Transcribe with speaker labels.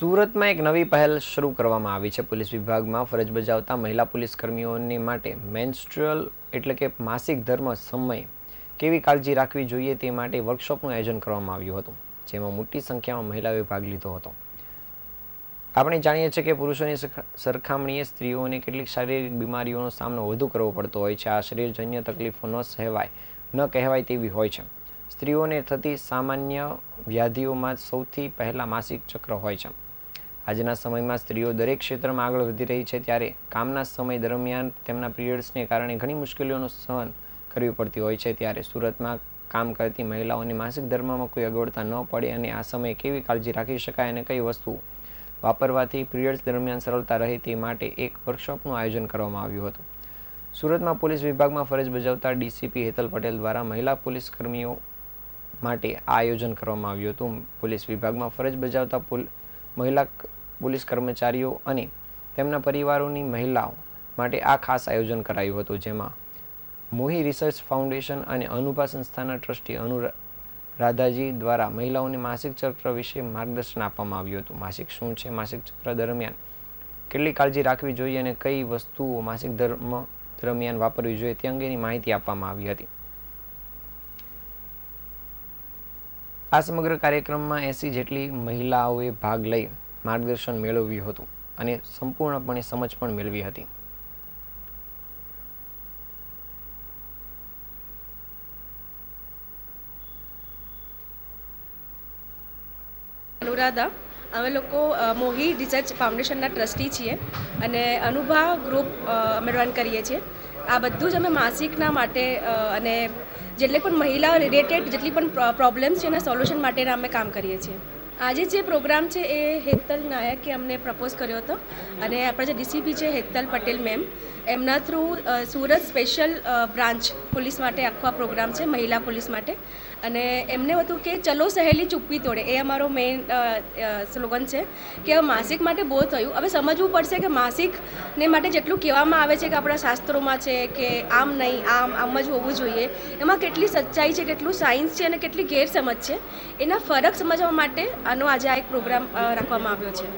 Speaker 1: સુરતમાં એક નવી પહેલ શરૂ કરવામાં આવી છે. પોલીસ વિભાગમાં ફરજ બજાવતા મહિલા પોલીસ કર્મીઓને માટે મેન્સ્ટ્રુઅલ એટલે કે માસિક ધર્મ સમયે કેવી કાળજી રાખવી જોઈએ તે માટે વર્કશોપનું આયોજન કરવામાં આવ્યું હતું, જેમાં મોટી સંખ્યામાં મહિલાઓએ ભાગ લીધો હતો. આપણે જાણીએ છીએ કે પુરુષોની સરખામણીએ સ્ત્રીઓને કેટલીક શારીરિક બીમારીઓનો સામનો વધુ કરવો પડતો હોય છે. આ શરીરજન્ય તકલીફો ન સહેવાય, ન કહેવાય તેવી હોય છે. સ્ત્રીઓને થતી સામાન્ય વ્યાધિઓમાં સૌથી પહેલાં માસિક ચક્ર હોય છે. આજના સમયમાં સ્ત્રીઓ દરેક ક્ષેત્રમાં આગળ વધી રહી છે ત્યારે કામના સમય દરમિયાન તેમના પીરિયડ્સને કારણે ઘણી મુશ્કેલીઓનું સહન કરવી પડતી હોય છે. ત્યારે સુરતમાં કામ કરતી મહિલાઓને માસિક ધર્મમાં કોઈ અગવડતા ન પડે અને આ સમયે કેવી કાળજી રાખી શકાય અને કઈ વસ્તુ વાપરવાથી પીરિયડ્સ દરમિયાન સરળતા રહે તે માટે એક વર્કશોપનું આયોજન કરવામાં આવ્યું હતું. સુરતમાં પોલીસ વિભાગમાં ફરજ બજાવતા ડીસીપી હેતલ પટેલ દ્વારા મહિલા પોલીસ કર્મીઓ માટે આ આયોજન કરવામાં આવ્યું હતું. પોલીસ વિભાગમાં ફરજ બજાવતા મહિલા પોલીસ કર્મચારીઓ અને તેમના પરિવારોની મહિલાઓ માટે આ ખાસ આયોજન કરાયું હતું, જેમાં મોહી રિસર્ચ ફાઉન્ડેશન અને અનુભા સંસ્થાના ટ્રસ્ટી અનુ રાધાજી દ્વારા મહિલાઓને માસિક ચક્ર વિશે માર્ગદર્શન આપવામાં આવ્યું હતું. માસિક શું છે? માસિક ચક્ર દરમિયાન કેટલી કાળજી રાખવી જોઈએ અને કઈ વસ્તુઓ માસિક ધર્મ દરમિયાન વાપરવી જોઈએ તે અંગેની માહિતી આપવામાં આવી હતી. આ સમગ્ર કાર્યક્રમમાં એસી જેટલી મહિલાઓએ ભાગ લઈ માર્ગદર્શન મેળવ્યું હતું અને સંપૂર્ણપણે સમજ પણ મેળવી હતી.
Speaker 2: અનુરાધા, અમે લોકો મોહી રિસર્ચ ફાઉન્ડેશનના ટ્રસ્ટી છીએ અને અનુભા ગ્રુપ અમે રન કરીએ છીએ. આ બધું જ અમે માસિકના માટે અને જેટલી પણ મહિલા રિલેટેડ જેટલી પણ પ્રોબ્લેમ્સ છે એના સોલ્યુશન માટેના અમે કામ કરીએ છીએ. આજે જે પ્રોગ્રામ છે એ હેતલ નાયકે અમને પ્રપોઝ કર્યો હતો અને આપણા જે ડીસીપી છે હેતલ પટેલ મેમ એમના through Surat special branch police માટે આખો આ પ્રોગ્રામ છે, મહિલા પોલીસ માટે. અને એમને હતું કે ચલો સહેલી ચૂપ્પી તોડે, એ અમારો મેઇન સ્લોગન છે કે માસિક માટે બહુ થયું. હવે સમજવું પડશે કે માસિકને માટે જેટલું કહેવામાં આવે છે કે આપણા શાસ્ત્રોમાં છે કે આમ નહીં, આમ આમ જ હોવું જોઈએ, એમાં કેટલી સચ્ચાઈ છે, કેટલું સાયન્સ છે અને કેટલી ગેરસમજ છે, એના ફરક સમજવા માટે આનો આજે આ એક પ્રોગ્રામ રાખવામાં આવ્યો છે.